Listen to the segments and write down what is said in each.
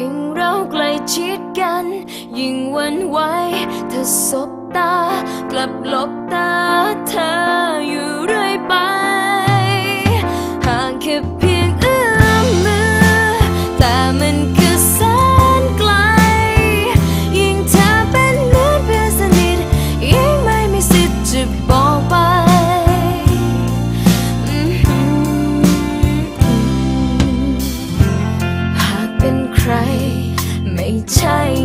ยิ่งเราใกล้ชิดกัน ยิ่งวันไหวเธอสบตา กลับหลบตาเธออยู่เรื่อยไป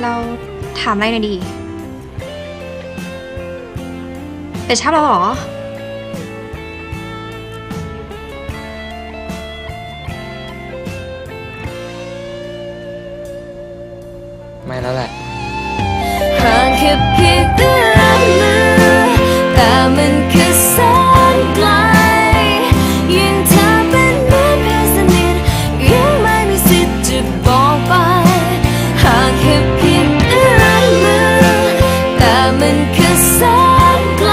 เราถามอะไรหน่อยดีเป็ดชอบเราเหรอ ไม่แล้วแหละ มันคือแสนไกล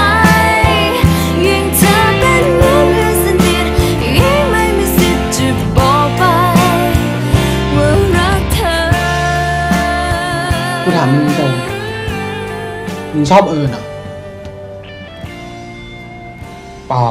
ยิ่งเธอเป็นเหมือนเพื่อนสนิทยิ่งไม่มีสิทธิ์จะบอกไปว่ารักเธอ กูถามมึงตรงมึงชอบเอิญเหรอเปล่า